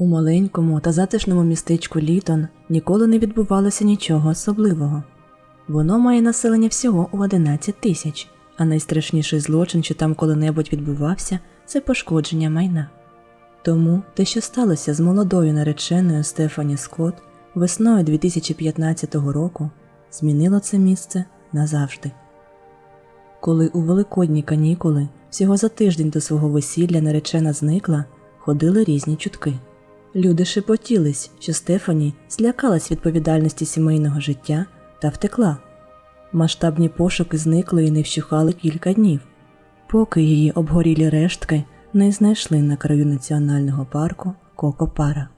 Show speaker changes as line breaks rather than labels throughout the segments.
У маленькому та затишному містечку Літон ніколи не відбувалося нічого особливого. Воно має населення всього у 11 тисяч, а найстрашніший злочин, що там коли-небудь відбувався, це пошкодження майна. Тому те, що сталося з молодою нареченою Стефані Скотт весною 2015 року, змінило це місце назавжди. Коли у великодні канікули всього за тиждень до свого весілля наречена зникла, ходили різні чутки. Люди шепотілись, що Стефані злякалась відповідальності сімейного життя та втекла. Масштабні пошуки зниклої не вщухали кілька днів, поки її обгорілі рештки не знайшли на краю національного парку Кокопара.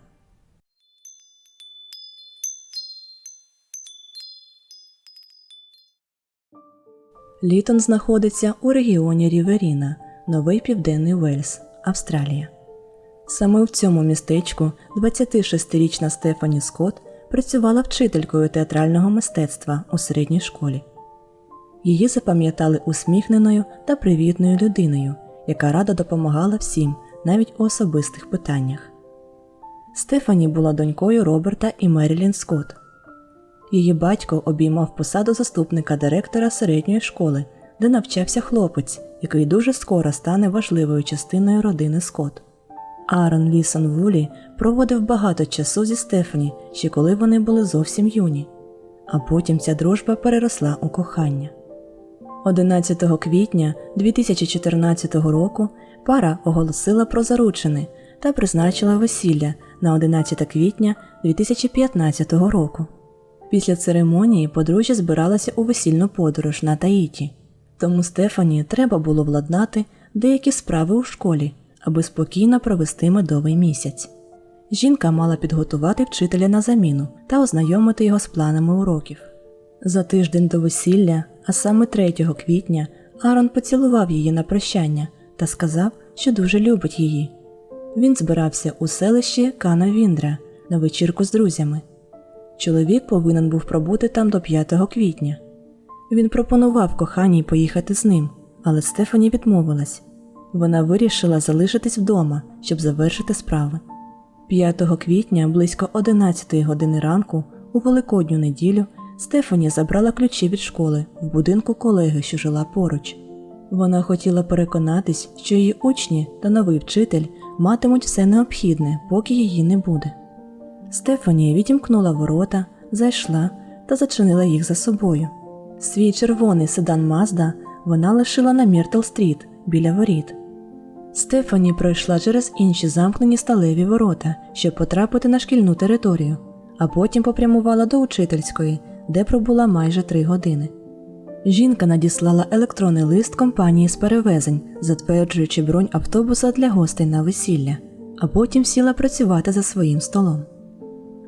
Літон знаходиться у регіоні Ріверіна, Новий Південний Уельс, Австралія. Саме в цьому містечку 26-річна Стефані Скотт працювала вчителькою театрального мистецтва у середній школі. Її запам'ятали усміхненою та привітною людиною, яка радо допомагала всім, навіть у особистих питаннях. Стефані була донькою Роберта і Мерілін Скотт. Її батько обіймав посаду заступника директора середньої школи, де навчався хлопець, який дуже скоро стане важливою частиною родини Скотт. Аарон Лісон Вулі проводив багато часу зі Стефані, ще коли вони були зовсім юні, а потім ця дружба переросла у кохання. 11 квітня 2014 року пара оголосила про заручини та призначила весілля на 11 квітня 2015 року. Після церемонії подружжя збиралася у весільну подорож на Таїті, тому Стефані треба було владнати деякі справи у школі, аби спокійно провести медовий місяць. Жінка мала підготувати вчителя на заміну та ознайомити його з планами уроків. За тиждень до весілля, а саме 3 квітня, Арон поцілував її на прощання та сказав, що дуже любить її. Він збирався у селищі Кана Віндра на вечірку з друзями. Чоловік повинен був пробути там до 5 квітня. Він пропонував коханій поїхати з ним, але Стефані відмовилась. Вона вирішила залишитись вдома, щоб завершити справи. 5 квітня, близько 11 години ранку, у великодню неділю, Стефані забрала ключі від школи в будинку колеги, що жила поруч. Вона хотіла переконатись, що її учні та новий вчитель матимуть все необхідне, поки її не буде. Стефані відімкнула ворота, зайшла та зачинила їх за собою. Свій червоний седан Мазда вона лишила на Міртл-стріт біля воріт. Стефані пройшла через інші замкнені сталеві ворота, щоб потрапити на шкільну територію, а потім попрямувала до учительської, де пробула майже три години. Жінка надіслала електронний лист компанії з перевезень, затверджуючи бронь автобуса для гостей на весілля, а потім сіла працювати за своїм столом.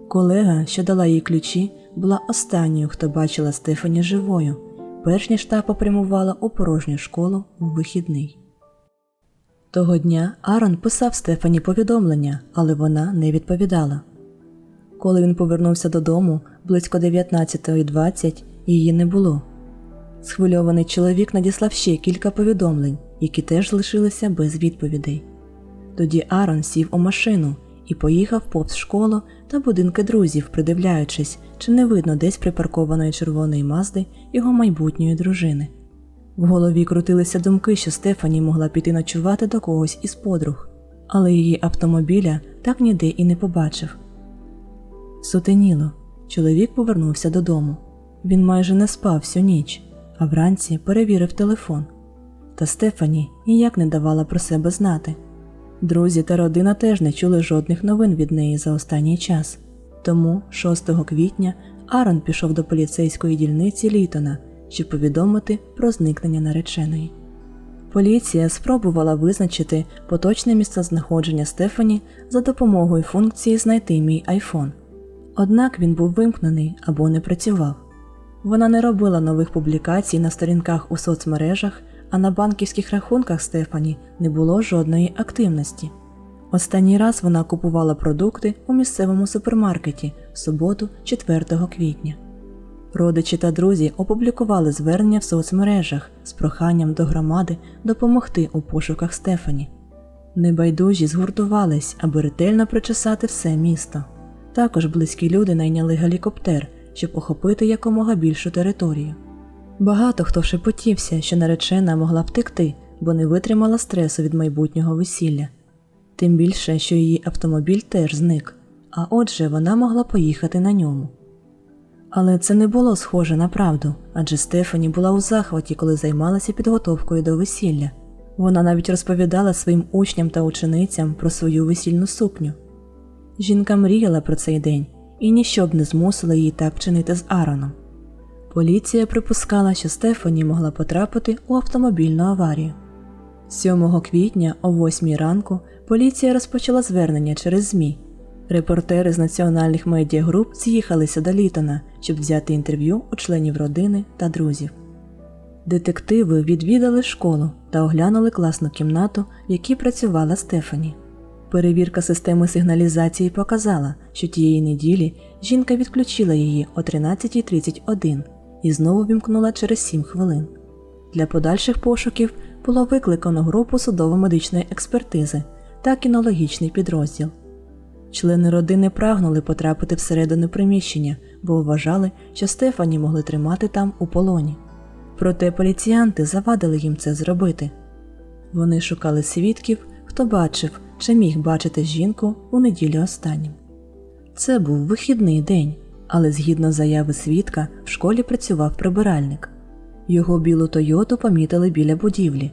Колега, що дала їй ключі, була останньою, хто бачила Стефані живою, перш ніж та попрямувала у порожню школу в вихідний. Того дня Арон писав Стефані повідомлення, але вона не відповідала. Коли він повернувся додому близько 19.20, її не було. Схвильований чоловік надіслав ще кілька повідомлень, які теж залишилися без відповідей. Тоді Арон сів у машину і поїхав повз школу та будинки друзів, придивляючись, чи не видно десь припаркованої червоної мазди його майбутньої дружини. В голові крутилися думки, що Стефані могла піти ночувати до когось із подруг, але її автомобіля так ніде і не побачив. Сутеніло, чоловік повернувся додому. Він майже не спав всю ніч, а вранці перевірив телефон. Та Стефані ніяк не давала про себе знати. Друзі та родина теж не чули жодних новин від неї за останній час. Тому 6 квітня Арон пішов до поліцейської дільниці Літона, щоб повідомити про зникнення нареченої. Поліція спробувала визначити поточне місцезнаходження Стефані за допомогою функції Знайти мій айфон. Однак він був вимкнений або не працював. Вона не робила нових публікацій на сторінках у соцмережах, а на банківських рахунках Стефані не було жодної активності. Останній раз вона купувала продукти у місцевому супермаркеті в суботу, 4 квітня. Родичі та друзі опублікували звернення в соцмережах з проханням до громади допомогти у пошуках Стефані. Небайдужі згуртувались, аби ретельно причесати все місто. Також близькі люди найняли гелікоптер, щоб охопити якомога більшу територію. Багато хто шепотівся, що наречена могла втекти, бо не витримала стресу від майбутнього весілля. Тим більше, що її автомобіль теж зник, а отже, вона могла поїхати на ньому. Але це не було схоже на правду, адже Стефані була у захваті, коли займалася підготовкою до весілля. Вона навіть розповідала своїм учням та ученицям про свою весільну сукню. Жінка мріяла про цей день, і ніщо б не змусило її так чинити з Ароном. Поліція припускала, що Стефані могла потрапити у автомобільну аварію. 7 квітня о 8 ранку поліція розпочала звернення через ЗМІ. Репортери з національних медіагруп з'їхалися до Літона, щоб взяти інтерв'ю у членів родини та друзів. Детективи відвідали школу та оглянули класну кімнату, в якій працювала Стефані. Перевірка системи сигналізації показала, що тієї неділі жінка відключила її о 13.31 і знову вімкнула через 7 хвилин. Для подальших пошуків було викликано групу судово-медичної експертизи та кінологічний підрозділ. Члени родини прагнули потрапити всередину приміщення, бо вважали, що Стефані могли тримати там у полоні. Проте поліціянти завадили їм це зробити. Вони шукали свідків, хто бачив чи міг бачити жінку у неділю останнім. Це був вихідний день, але згідно заяви свідка, в школі працював прибиральник. Його білу Тойоту помітили біля будівлі.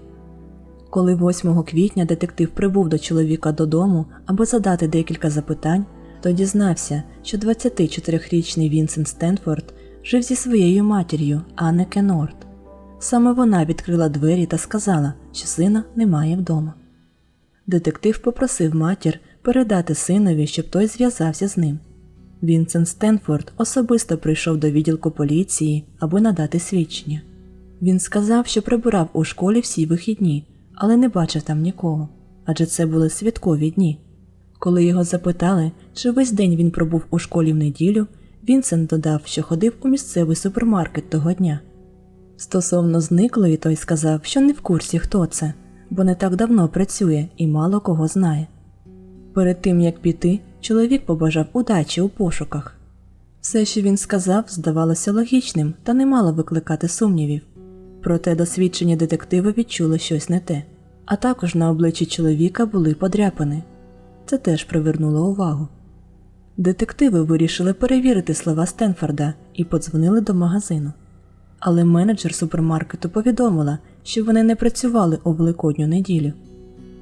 Коли 8 квітня детектив прибув до чоловіка додому, аби задати декілька запитань, то дізнався, що 24-річний Вінсент Стенфорд жив зі своєю матір'ю Анне Кенорт. Саме вона відкрила двері та сказала, що сина немає вдома. Детектив попросив матір передати синові, щоб той зв'язався з ним. Вінсент Стенфорд особисто прийшов до відділку поліції, аби надати свідчення. Він сказав, що прибирав у школі всі вихідні, але не бачив там нікого, адже це були святкові дні. Коли його запитали, чи весь день він пробув у школі в неділю, Вінсент додав, що ходив у місцевий супермаркет того дня. Стосовно зниклої, той сказав, що не в курсі, хто це, бо не так давно працює і мало кого знає. Перед тим як піти, чоловік побажав удачі у пошуках. Все, що він сказав, здавалося логічним та не мало викликати сумнівів. Проте досвідчені детективи відчули щось не те, а також на обличчі чоловіка були подряпини. Це теж привернуло увагу. Детективи вирішили перевірити слова Стенфорда і подзвонили до магазину. Але менеджер супермаркету повідомила, що вони не працювали у великодню неділю.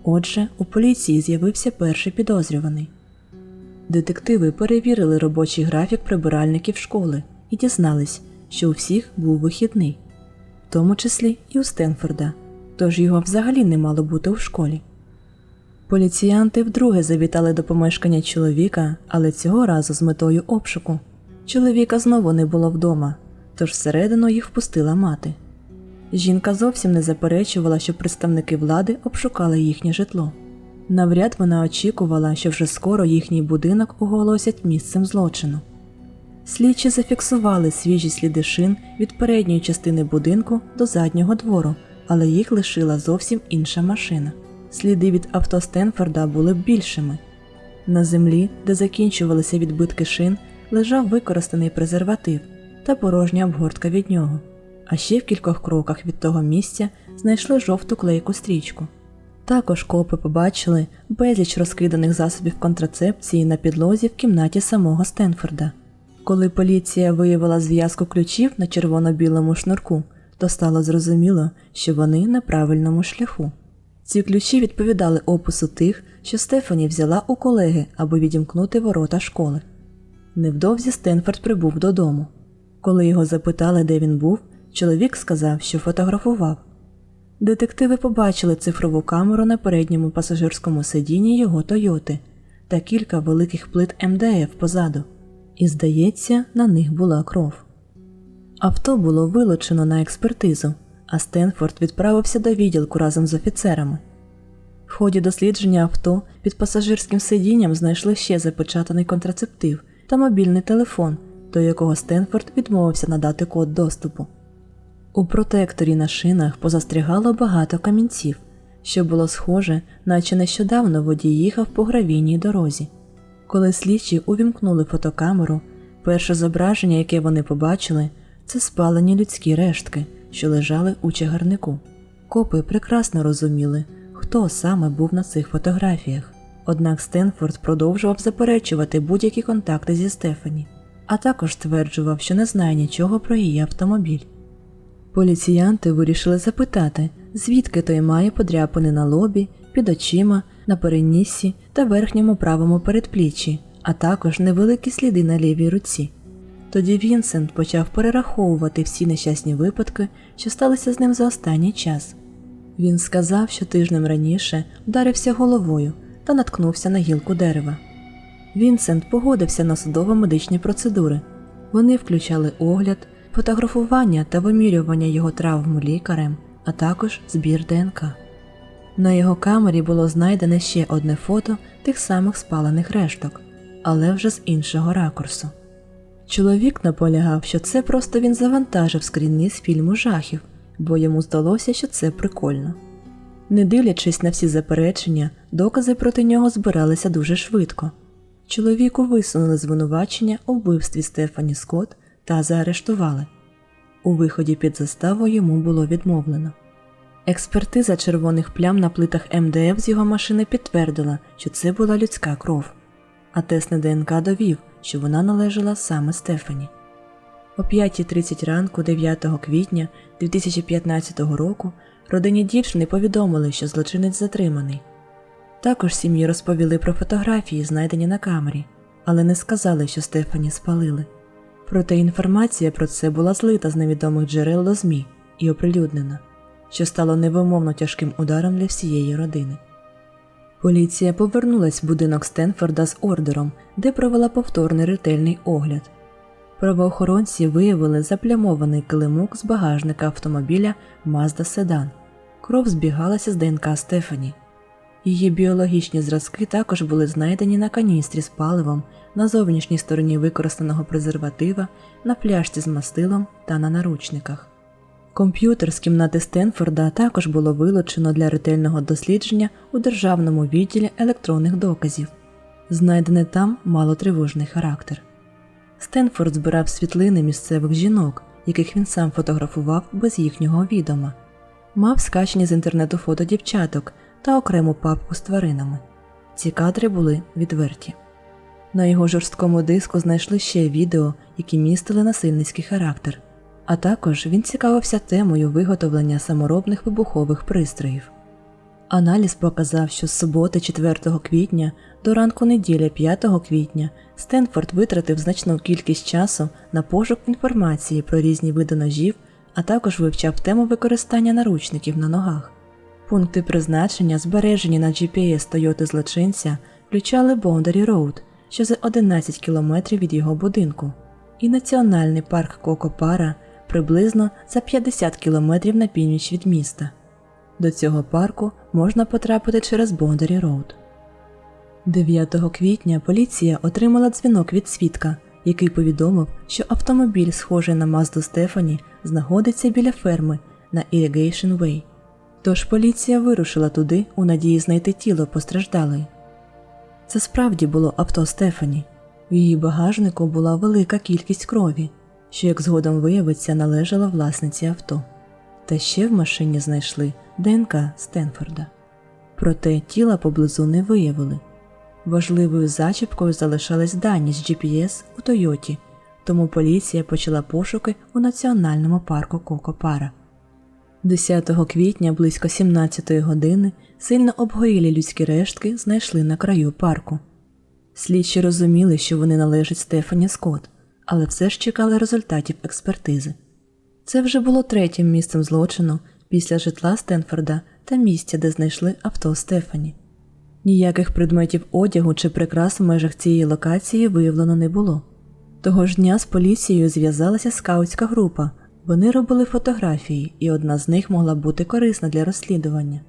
Отже, у поліції з'явився перший підозрюваний. Детективи перевірили робочий графік прибиральників школи і дізнались, що у всіх був вихідний, в тому числі і у Стенфорда, тож його взагалі не мало бути у школі. Поліціянти вдруге завітали до помешкання чоловіка, але цього разу з метою обшуку. Чоловіка знову не було вдома, тож всередину їх впустила мати. Жінка зовсім не заперечувала, що представники влади обшукали їхнє житло. Навряд вона очікувала, що вже скоро їхній будинок оголосять місцем злочину. Слідчі зафіксували свіжі сліди шин від передньої частини будинку до заднього двору, але їх лишила зовсім інша машина. Сліди від авто Стенфорда були більшими. На землі, де закінчувалися відбитки шин, лежав використаний презерватив та порожня обгортка від нього. А ще в кількох кроках від того місця знайшли жовту клейку стрічку. Також копи побачили безліч розкиданих засобів контрацепції на підлозі в кімнаті самого Стенфорда. Коли поліція виявила зв'язку ключів на червоно-білому шнурку, то стало зрозуміло, що вони на правильному шляху. Ці ключі відповідали опису тих, що Стефані взяла у колеги, аби відімкнути ворота школи. Невдовзі Стенфорд прибув додому. Коли його запитали, де він був, чоловік сказав, що фотографував. Детективи побачили цифрову камеру на передньому пасажирському сидінні його Тойоти та кілька великих плит МДФ позаду, і, здається, на них була кров. Авто було вилучено на експертизу, а Стенфорд відправився до відділку разом з офіцерами. В ході дослідження авто під пасажирським сидінням знайшли ще запечатаний контрацептив та мобільний телефон, до якого Стенфорд відмовився надати код доступу. У протекторі на шинах позастрягало багато камінців, що було схоже, наче нещодавно водій їхав по гравійній дорозі. Коли слідчі увімкнули фотокамеру, перше зображення, яке вони побачили, це спалені людські рештки, що лежали у чагарнику. Копи прекрасно розуміли, хто саме був на цих фотографіях. Однак Стенфорд продовжував заперечувати будь-які контакти зі Стефані, а також стверджував, що не знає нічого про її автомобіль. Поліціянти вирішили запитати, звідки той має подряпини на лобі, під очима, на переніссі та верхньому правому передпліччі, а також невеликі сліди на лівій руці. Тоді Вінсент почав перераховувати всі нещасні випадки, що сталися з ним за останній час. Він сказав, що тижнем раніше вдарився головою та наткнувся на гілку дерева. Вінсент погодився на судово-медичні процедури. Вони включали огляд, фотографування та вимірювання його травм лікарем, а також збір ДНК. На його камері було знайдене ще одне фото тих самих спалених решток, але вже з іншого ракурсу. Чоловік наполягав, що це просто він завантажив скріни з фільму жахів, бо йому здалося, що це прикольно. Не дивлячись на всі заперечення, докази проти нього збиралися дуже швидко. Чоловіку висунули звинувачення у вбивстві Стефані Скотт та заарештували. У виході під заставу йому було відмовлено. Експертиза червоних плям на плитах МДФ з його машини підтвердила, що це була людська кров, а тест на ДНК довів, що вона належала саме Стефані. О 5.30 ранку 9 квітня 2015 року родині дівчини повідомили, що злочинець затриманий. Також сім'ї розповіли про фотографії, знайдені на камері, але не сказали, що Стефані спалили. Проте інформація про це була злита з невідомих джерел до ЗМІ і оприлюднена, що стало невимовно тяжким ударом для всієї родини. Поліція повернулась в будинок Стенфорда з ордером, де провела повторний ретельний огляд. Правоохоронці виявили заплямований килимок з багажника автомобіля Mazda Sedan. Кров збігалася з ДНК Стефані. Її біологічні зразки також були знайдені на каністрі з паливом, на зовнішній стороні використаного презерватива, на пляшці з мастилом та на наручниках. Комп'ютер з кімнати Стенфорда також було вилучено для ретельного дослідження у державному відділі електронних доказів. Знайдене там мало тривожний характер. Стенфорд збирав світлини місцевих жінок, яких він сам фотографував без їхнього відома, мав скачені з інтернету фото дівчаток та окрему папку з тваринами. Ці кадри були відверті. На його жорсткому диску знайшли ще відео, які містили насильницький характер, а також він цікавився темою виготовлення саморобних вибухових пристроїв. Аналіз показав, що з суботи 4 квітня до ранку неділі 5 квітня Стенфорд витратив значну кількість часу на пошук інформації про різні види ножів, а також вивчав тему використання наручників на ногах. Пункти призначення, збережені на GPS Тойоти злочинця, включали Boundary Road, що за 11 кілометрів від його будинку, і національний парк Кокопара приблизно за 50 кілометрів на північ від міста. До цього парку можна потрапити через Boundary Road. 9 квітня поліція отримала дзвінок від свідка, який повідомив, що автомобіль, схожий на Мазду Стефані, знаходиться біля ферми на Irrigation Way. Тож поліція вирушила туди у надії знайти тіло постраждалої. Це справді було авто Стефані. В її багажнику була велика кількість крові, що, як згодом виявиться, належала власниці авто. Та ще в машині знайшли ДНК Стенфорда. Проте тіла поблизу не виявили. Важливою зачіпкою залишались дані з GPS у Тойоті, тому поліція почала пошуки у національному парку Кокопара. 10 квітня близько 17 години сильно обгорілі людські рештки знайшли на краю парку. Слідчі розуміли, що вони належать Стефані Скотт, але все ж чекали результатів експертизи. Це вже було третім місцем злочину після житла Стенфорда та місця, де знайшли авто Стефані. Ніяких предметів одягу чи прикрас в межах цієї локації виявлено не було. Того ж дня з поліцією зв'язалася скаутська група. Вони робили фотографії, і одна з них могла бути корисна для розслідування.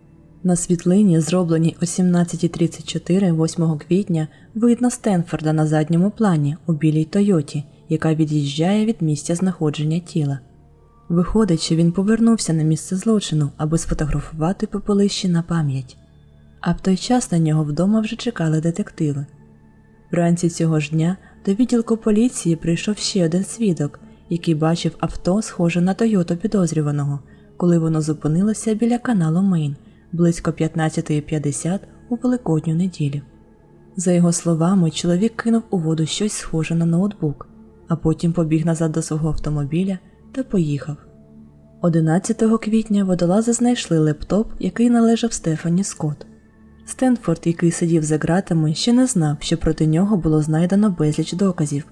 На світлині, зробленій о 17.34 8 квітня, видно Стенфорда на задньому плані у білій Тойоті, яка від'їжджає від місця знаходження тіла. Виходить, що він повернувся на місце злочину, аби сфотографувати попелище на пам'ять. А в той час на нього вдома вже чекали детективи. Вранці цього ж дня до відділку поліції прийшов ще один свідок, який бачив авто, схоже на Тойоту підозрюваного, коли воно зупинилося біля каналу Мейн близько 15.50 у Великодню неділю. За його словами, чоловік кинув у воду щось схоже на ноутбук, а потім побіг назад до свого автомобіля та поїхав. 11 квітня водолази знайшли лептоп, який належав Стефані Скотт. Стенфорд, який сидів за ґратами, ще не знав, що проти нього було знайдено безліч доказів.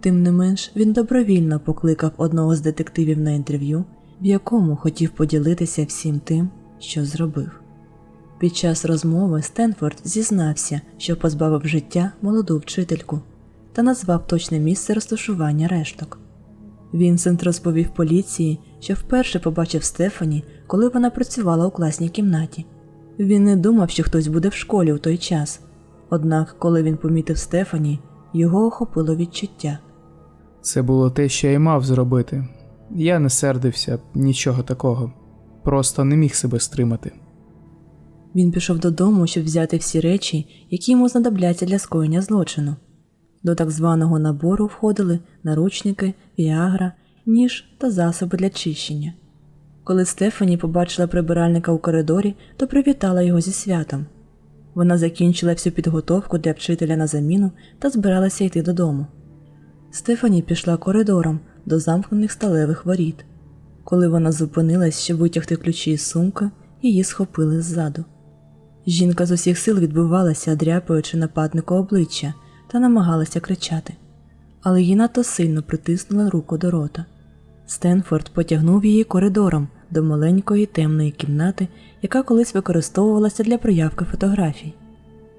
Тим не менш, він добровільно покликав одного з детективів на інтерв'ю, в якому хотів поділитися всім тим, що зробив. Під час розмови Стенфорд зізнався, що позбавив життя молоду вчительку та назвав точне місце розташування решток. Вінсент розповів поліції, що вперше побачив Стефані, коли вона працювала у класній кімнаті. Він не думав, що хтось буде в школі у той час. Однак, коли він помітив Стефані, його охопило відчуття.
Це було те, що я й мав зробити. Я не сердився, нічого такого. Просто не міг себе стримати.
Він пішов додому, щоб взяти всі речі, які йому знадобляться для скоєння злочину. До так званого набору входили наручники, віагра, ніж та засоби для чищення. Коли Стефані побачила прибиральника у коридорі, то привітала його зі святом. Вона закінчила всю підготовку для вчителя на заміну та збиралася йти додому. Стефані пішла коридором до замкнених сталевих воріт. Коли вона зупинилась, щоб витягти ключі із сумки, її схопили ззаду. Жінка з усіх сил відбивалася, дряпаючи нападнику обличчя та намагалася кричати, але їй надто сильно притиснула руку до рота. Стенфорд потягнув її коридором до маленької темної кімнати, яка колись використовувалася для проявки фотографій.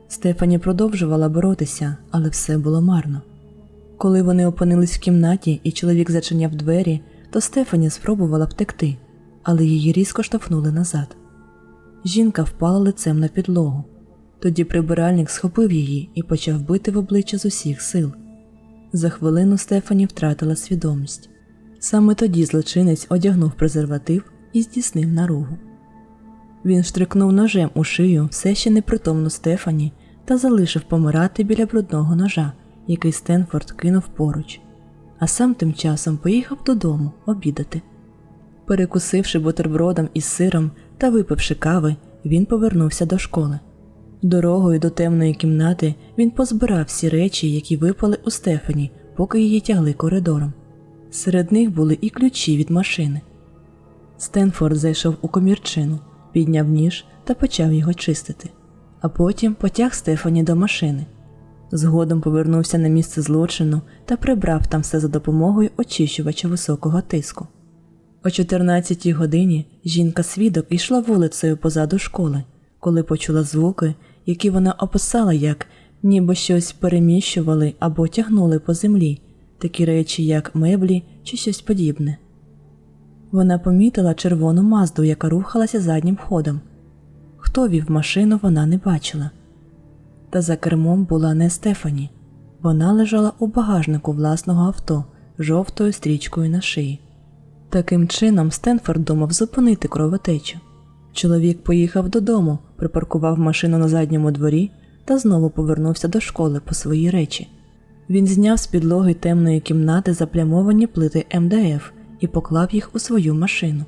Стефані продовжувала боротися, але все було марно. Коли вони опинились в кімнаті і чоловік зачиняв двері, то Стефані спробувала втекти, але її різко штовхнули назад. Жінка впала лицем на підлогу. Тоді прибиральник схопив її і почав бити в обличчя з усіх сил. За хвилину Стефані втратила свідомість. Саме тоді злочинець одягнув презерватив і здійснив наругу. Він штрикнув ножем у шию все ще непритомну Стефані та залишив помирати біля брудного ножа, який Стенфорд кинув поруч, а сам тим часом поїхав додому обідати. Перекусивши бутербродом із сиром та випивши кави, він повернувся до школи. Дорогою до темної кімнати він позбирав всі речі, які випали у Стефані, поки її тягли коридором. Серед них були і ключі від машини. Стенфорд зайшов у комірчину, підняв ніж та почав його чистити, а потім потяг Стефані до машини. Згодом повернувся на місце злочину та прибрав там все за допомогою очищувача високого тиску. О 14-й годині жінка свідок йшла вулицею позаду школи, коли почула звуки, які вона описала як ніби щось переміщували або тягнули по землі, такі речі, як меблі чи щось подібне. Вона помітила червону мазду, яка рухалася заднім ходом. Хто вів машину, вона не бачила. Та за кермом була не Стефані. Вона лежала у багажнику власного авто жовтою стрічкою на шиї. Таким чином Стенфорд думав зупинити кровотечу. Чоловік поїхав додому, припаркував машину на задньому дворі та знову повернувся до школи по свої речі. Він зняв з підлоги темної кімнати заплямовані плити МДФ і поклав їх у свою машину.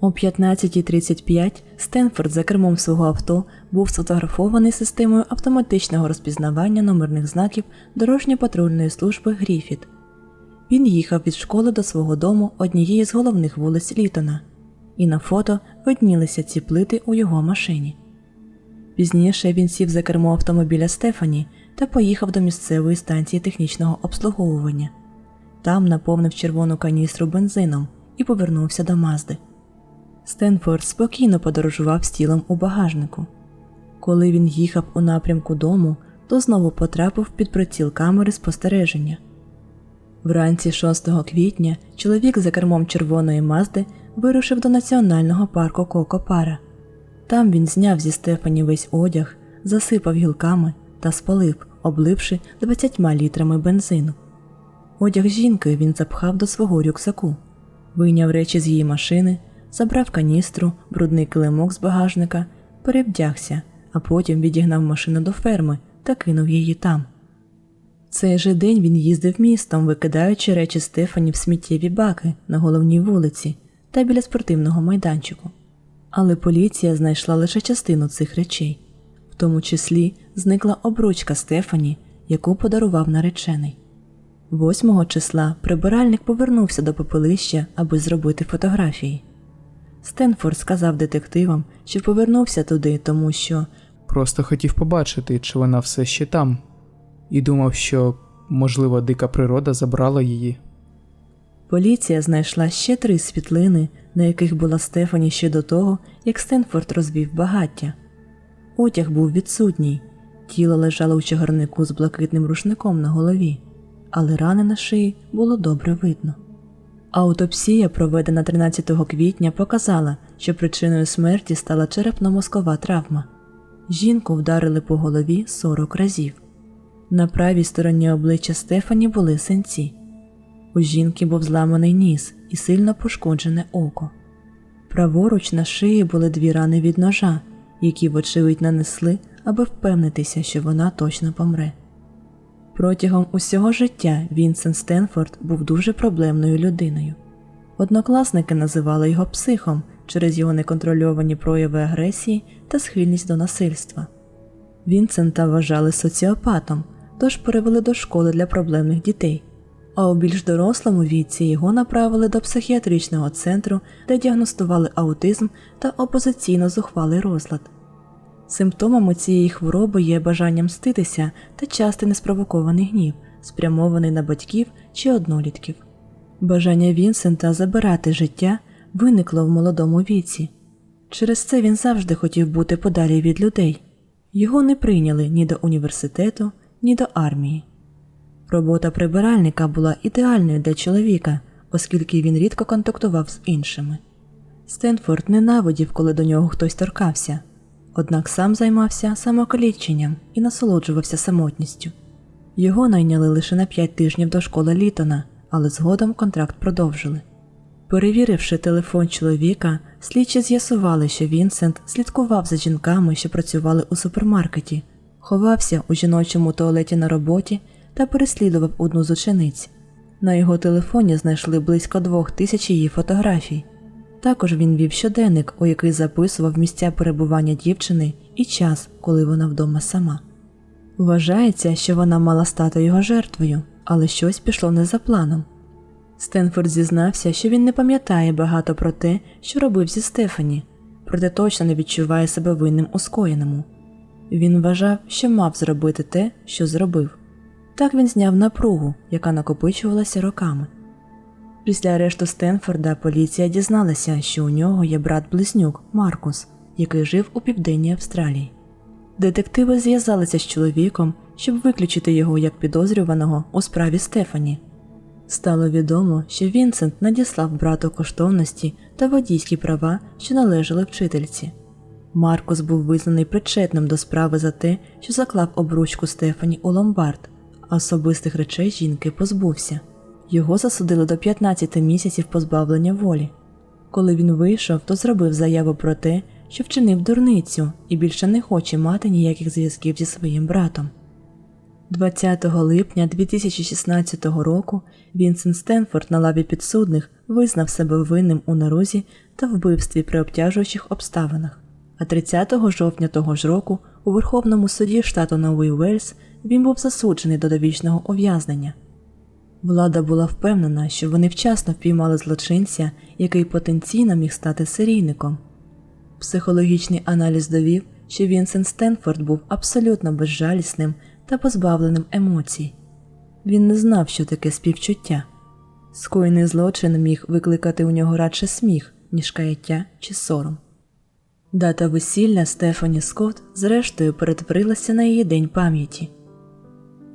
О 15.35 Стенфорд за кермом свого авто був сфотографований системою автоматичного розпізнавання номерних знаків дорожньо-патрульної служби Гріфіт. Він їхав від школи до свого дому однієї з головних вулиць Літона, і на фото виднілися ці плити у його машині. Пізніше він сів за кермо автомобіля Стефані та поїхав до місцевої станції технічного обслуговування. Там наповнив червону каністру бензином і повернувся до Мазди. Стенфорд спокійно подорожував з тілом у багажнику. Коли він їхав у напрямку дому, то знову потрапив під приціл камери спостереження. Вранці 6 квітня чоловік за кермом червоної мазди вирушив до національного парку Кокопара. Там він зняв зі Стефані весь одяг, засипав гілками та спалив, обливши 20 літрами бензину. Одяг жінки він запхав до свого рюкзаку. Вийняв речі з її машини, забрав каністру, брудний килимок з багажника, перевдягся, а потім відігнав машину до ферми та кинув її там. Цей же день він їздив містом, викидаючи речі Стефані в сміттєві баки на головній вулиці та біля спортивного майданчику. Але поліція знайшла лише частину цих речей, в тому числі зникла обручка Стефані, яку подарував наречений. 8 числа прибиральник повернувся до попелища, аби зробити фотографії. Стенфорд сказав детективам, що повернувся туди, тому що
Просто хотів побачити, чи вона все ще там, і думав, що, можливо, дика природа забрала її.
Поліція знайшла ще три світлини, на яких була Стефані ще до того, як Стенфорд розвів багаття. Одяг був відсутній, тіло лежало у чагарнику з блакитним рушником на голові, але рани на шиї було добре видно. Аутопсія, проведена 13 квітня, показала, що причиною смерті стала черепно-мозкова травма. Жінку вдарили по голові 40 разів. На правій стороні обличчя Стефані були синці. У жінки був зламаний ніс і сильно пошкоджене око. Праворуч на шиї були дві рани від ножа, які, вочевидь, нанесли, аби впевнитися, що вона точно помре. Протягом усього життя Вінсент Стенфорд був дуже проблемною людиною. Однокласники називали його психом через його неконтрольовані прояви агресії та схильність до насильства. Вінсента вважали соціопатом, тож перевели до школи для проблемних дітей. А у більш дорослому віці його направили до психіатричного центру, де діагностували аутизм та опозиційно зухвалий розлад. Симптомами цієї хвороби є бажання мститися та частий неспровокований гнів, спрямований на батьків чи однолітків. Бажання Вінсента забирати життя виникло в молодому віці. Через це він завжди хотів бути подалі від людей. Його не прийняли ні до університету, ні до армії. Робота прибиральника була ідеальною для чоловіка, оскільки він рідко контактував з іншими. Стенфорд ненавидів, коли до нього хтось торкався, однак сам займався самокаліченням і насолоджувався самотністю. Його найняли лише на 5 тижнів до школи Літона, але згодом контракт продовжили. Перевіривши телефон чоловіка, слідчі з'ясували, що Вінсент слідкував за жінками, що працювали у супермаркеті, ховався у жіночому туалеті на роботі та переслідував одну з учениць. На його телефоні знайшли близько двох тисяч її фотографій. Також він вів щоденник, у який записував місця перебування дівчини і час, коли вона вдома сама. Вважається, що вона мала стати його жертвою, але щось пішло не за планом. Стенфорд зізнався, що він не пам'ятає багато про те, що робив зі Стефані, проте точно не відчуває себе винним у скоєному. Він вважав, що мав зробити те, що зробив. Так він зняв напругу, яка накопичувалася роками. Після арешту Стенфорда поліція дізналася, що у нього є брат-близнюк Маркус, який жив у південній Австралії. Детективи зв'язалися з чоловіком, щоб виключити його як підозрюваного у справі Стефані. Стало відомо, що Вінсент надіслав брату коштовності та водійські права, що належали вчительці. Маркус був визнаний причетним до справи за те, що заклав обручку Стефані у ломбард, особистих речей жінки позбувся. Його засудили до 15 місяців позбавлення волі. Коли він вийшов, то зробив заяву про те, що вчинив дурницю і більше не хоче мати ніяких зв'язків зі своїм братом. 20 липня 2016 року Вінсент Стенфорд на лаві підсудних визнав себе винним у нарузі та вбивстві при обтяжуючих обставинах. А 30 жовтня того ж року у Верховному суді штату Новий Уельс він був засуджений до довічного ув'язнення. Влада була впевнена, що вони вчасно впіймали злочинця, який потенційно міг стати серійником. Психологічний аналіз довів, що Вінсент Стенфорд був абсолютно безжалісним та позбавленим емоцій. Він не знав, що таке співчуття. Скоєний злочин міг викликати у нього радше сміх, ніж каяття чи сором. Дата весілля Стефані Скотт зрештою перетворилася на її день пам'яті.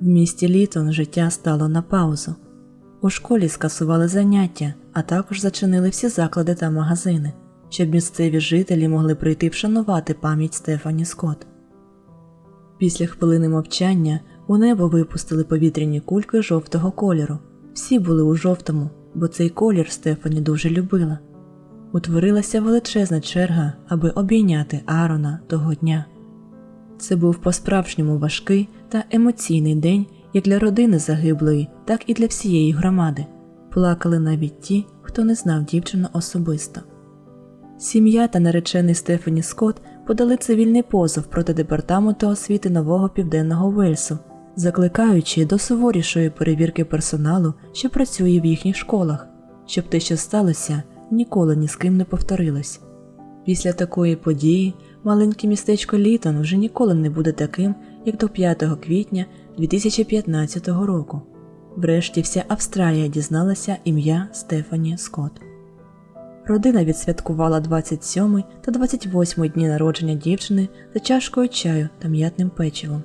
В місті Літон життя стало на паузу. У школі скасували заняття, а також зачинили всі заклади та магазини, щоб місцеві жителі могли прийти вшанувати пам'ять Стефані Скотт. Після хвилини мовчання у небо випустили повітряні кульки жовтого кольору. Всі були у жовтому, бо цей колір Стефані дуже любила. Утворилася величезна черга, аби обійняти Аарона того дня. Це був по-справжньому важкий та емоційний день як для родини загиблої, так і для всієї громади. Плакали навіть ті, хто не знав дівчину особисто. Сім'я та наречений Стефані Скотт подали цивільний позов проти департаменту освіти нового південного Вельсу, закликаючи до суворішої перевірки персоналу, що працює в їхніх школах, щоб те, що сталося, ніколи ні з ким не повторилось. Після такої події маленьке містечко Літон вже ніколи не буде таким, як до 5 квітня 2015 року. Врешті вся Австралія дізналася ім'я Стефані Скотт. Родина відсвяткувала 27 та 28 дні народження дівчини за чашкою чаю та м'ятним печивом.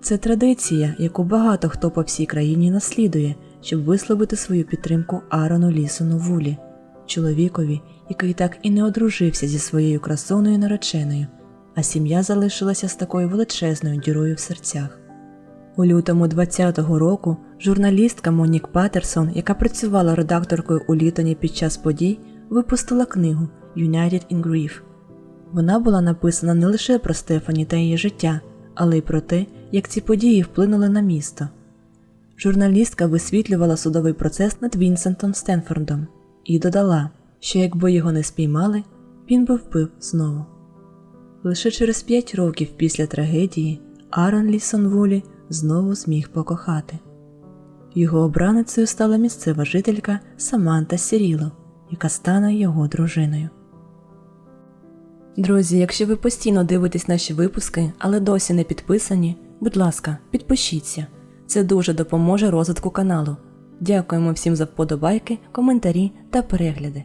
Це традиція, яку багато хто по всій країні наслідує, щоб висловити свою підтримку Аарону Лісону Вулі, чоловікові, який так і не одружився зі своєю красоною нареченою, а сім'я залишилася з такою величезною дірою в серцях. У лютому 20-го року журналістка Монік Патерсон, яка працювала редакторкою у Літоні під час подій, випустила книгу United in Grief. Вона була написана не лише про Стефані та її життя, але й про те, як ці події вплинули на місто. Журналістка висвітлювала судовий процес над Вінсентом Стенфордом і додала, що якби його не спіймали, він би вбив знову. Лише через п'ять років після трагедії Аарон Лісон Вулі знову зміг покохати. Його обраницею стала місцева жителька Саманта Сіріло, яка стане його дружиною. Друзі, якщо ви постійно дивитесь наші випуски, але досі не підписані, будь ласка, підпишіться. Це дуже допоможе розвитку каналу. Дякуємо всім за вподобайки, коментарі та перегляди.